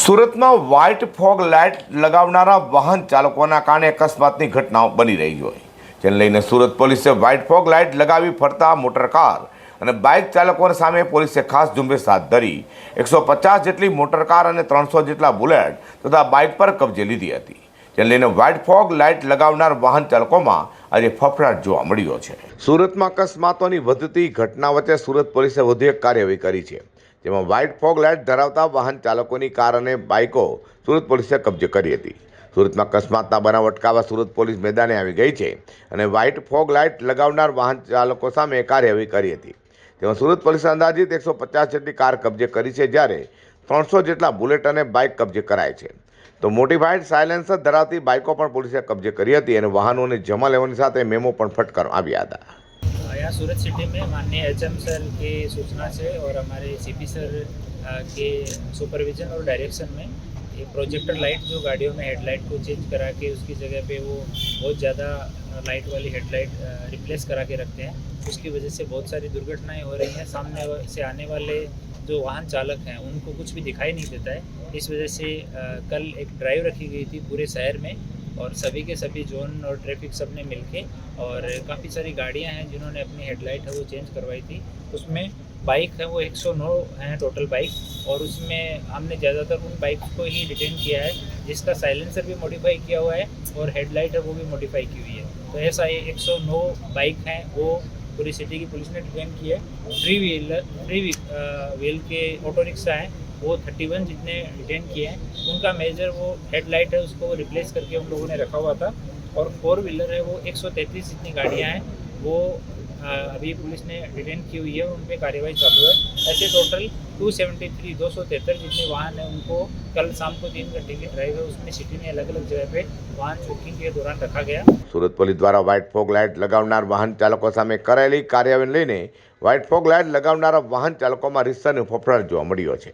સુરતમાં white fog light લગાવનારા વાહન ચાલકોના કારણે અકસ્માતની ઘટનાઓ બની રહી હોય. જેને લઈને સુરત પોલીસે વ્હાઇટ ફોગ લાઇટ લગાવી ફરતા મોટર કાર અને બાઇક ચાલકોની સામે પોલીસે ખાસ ઝુંબેશ હાથ ધરી. એકસો પચાસ જેટલી મોટર કાર અને ત્રણસો જેટલા બુલેટ તથા બાઇક પર કબજે લીધી હતી. જેને લઈને વ્હાઇટ ફોગ લાઇટ લગાવનાર વાહન ચાલકોમાં આજે ફફડાટ જોવા મળ્યો છે. સુરતમાં અકસ્માતોની વધતી ઘટના વચ્ચે સુરત પોલીસે વધુ એક કાર્યવાહી કરી છે. જેમાં વ્હાઇટ ફોગ લાઇટ ધરાવતા વાહન ચાલકોની કાર અને બાઇકો સુરત પોલીસે કબજે કરી હતી. સુરતમાં અકસ્માતના બનાવ અટકાવવા સુરત પોલીસ મેદાને આવી ગઈ છે અને વ્હાઇટ ફોગ લાઇટ લગાવનાર વાહન ચાલકો સામે કાર્યવાહી કરી હતી. તેમાં સુરત પોલીસે અંદાજિત એકસો પચાસ જેટલી કાર કબજે કરી છે, જ્યારે ત્રણસો જેટલા બુલેટ અને બાઇક કબજે કરાય છે. તો મોટિફાઈડ સાયલેન્સર ધરાવતી બાઇકો પણ પોલીસે કબજે કરી હતી અને વાહનોને જમા લેવાની સાથે મેમો પણ ફટકારવામાં આવ્યા હતા. यहाँ सूरत सिटी में माननीय एच एम सर के सूचना से और हमारे सी पी सर के सुपरविजन और डायरेक्शन में ये प्रोजेक्टर लाइट जो गाड़ियों में हेडलाइट को चेंज करा के उसकी जगह पे वो बहुत ज़्यादा लाइट वाली हेडलाइट रिप्लेस करा के रखते हैं। उसकी वजह से बहुत सारी दुर्घटनाएँ हो रही हैं। सामने से आने वाले जो वाहन चालक हैं, उनको कुछ भी दिखाई नहीं देता है। इस वजह से कल एक ड्राइव रखी गई थी पूरे शहर में। और सभी के सभी जोन और ट्रैफ़िक सबने मिलके और काफ़ी सारी गाड़ियाँ हैं जिन्होंने अपनी हेडलाइट है वो चेंज करवाई थी। उसमें बाइक है वो 109 हैं टोटल बाइक और उसमें हमने ज़्यादातर उन बाइक को ही डिटेन किया है, जिसका साइलेंसर भी मॉडिफाई किया हुआ है और हेडलाइट है वो भी मॉडिफाई की हुई है। तो ऐसा ये 109 बाइक हैं, वो पूरी सिटी की पुलिस ने डिटेन की है। थ्री व्हीलर थ्री व्हील के ऑटो रिक्शा हैं वो 31 जितने डिटेन किए हैं उनका मेजर वो हेडलाइट है उसको वो रिप्लेस करके उन लोगों ने रखा हुआ था और फोर व्हीलर है वो 133 जितनी गाड़ियां हैं वो अ, अभी पुलिस ने डिटेन की हुई है उन पर कार्रवाई चालू है ऐसे टोटल 273 दो सौ तिहत्तर जितने वाहन हैं उनको कल शाम को तीन घंटे की ड्राइव है उसमें सिटी में अलग अलग जगह पे वाहन चेकिंग के दौरान रखा गया સુરત પોલીસ દ્વારા વ્હાઇટ ફોગ લાઇટ લગાવનાર વાહન ચાલકો સામે કરાયેલી કાર્યવાહીને લઈને વ્હાઇટ ફોગ લાઇટ લગાવનારા વાહન ચાલકોમાં રિસ્સાનો ફફડાટ જોવા મળ્યો છે